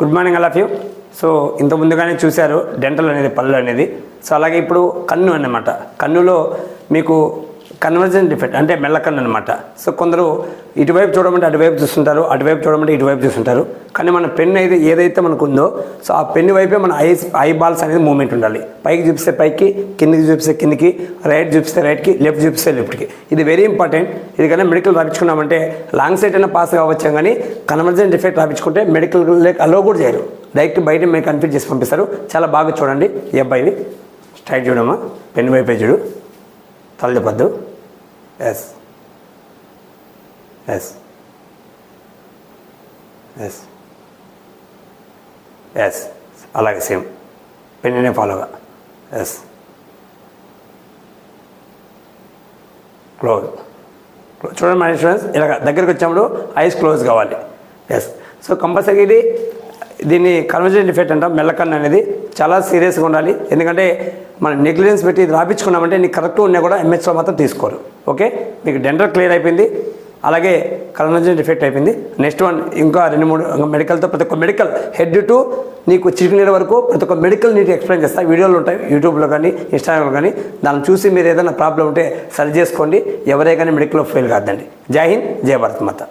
Good morning all of you. So ఇంత ముందుగానే చూశారు డెంటల్ అనేది పళ్ళు అనేది. సో అలాగే ఇప్పుడు కన్ను అన్నమాట. కన్నులో మీకు కన్వర్జన్ డిఫెక్ట్ అంటే మెల్లకన్ను అనమాట సో కొందరు ఇటువైపు చూడమంటే అటువైపు చూస్తుంటారు అటువైపు చూడమంటే ఇటువైపు చూస్తుంటారు. కానీ మన పెన్ అయితే ఏదైతే మనకు ఉందో సో ఆ పెన్ వైపే మన ఐస్ ఐ బాల్స్ అనేది మూమెంట్ ఉండాలి. పైకి చూపిస్తే పైకి కిందికి చూపిస్తే కిందికి రైట్ చూపిస్తే రైట్కి లెఫ్ట్ చూపిస్తే లెఫ్ట్కి. ఇది వెరీ ఇంపార్టెంట్. ఇది కానీ మెడికల్ రాపించుకున్నామంటే లాంగ్ సైట్ అయినా పాస్ కావచ్చు కానీ కన్వర్జన్ డిఫెక్ట్ రాపించుకుంటే మెడికల్ అలో కూడా చేయరు. డైరెక్ట్ బయట మేము కన్ఫ్యూజ్ చేసి పంపిస్తారు. చాలా బాగా చూడండి. ఈ అబ్బాయిని. స్ట్రైట్ చూడమ్మా. పెన్ వైపే చూడు. తల చెప్పద్దు ఎస్. ఎస్. ఎస్. ఎస్. అలాగే సేమ్. పెన్నే ఫాలోగా ఎస్. క్లోజ్. చూడండి మన స్టూడెంట్స్ ఇలాగ దగ్గరికి వచ్చినప్పుడు ఐస్ క్లోజ్ కావాలి. ఎస్. సో కంపల్సరీ ఇది దీన్ని కన్వర్జన్ ఎఫెక్ట్ అంటాం. మెల్లకన్ను అనేది చాలా సీరియస్గా ఉండాలి. ఎందుకంటే మనం నెగ్లిజెన్స్ పెట్టి ఇది రాపించుకున్నామంటే నీకు కరెక్ట్ ఉన్నా కూడా ఎంహెచ్లో మాత్రం తీసుకోరు. ఓకే మీకు డెంటల్ క్లియర్ అయిపోయింది. అలాగే కన్వర్జన్ డిఫెక్ట్ అయిపోయింది. నెక్స్ట్ వన్ ఇంకా రెండు మూడు మెడికల్తో ప్రతి ఒక్క మెడికల్ హెడ్ టు నీకు చిరుకునీళ్ళ వరకు ప్రతి ఒక్క మెడికల్ నీకు ఎక్స్ప్లెయిన్ చేస్తా. వీడియోలు ఉంటాయి యూట్యూబ్లో కానీ ఇన్స్టాగ్రామ్లో కానీ. దాన్ని చూసి మీరు ఏదైనా ప్రాబ్లం ఉంటే సరి చేసుకోండి. ఎవరే కానీ మెడికల్లో ఫెయిల్ కాదండి జై హింద్ జయ భారత్ మాత.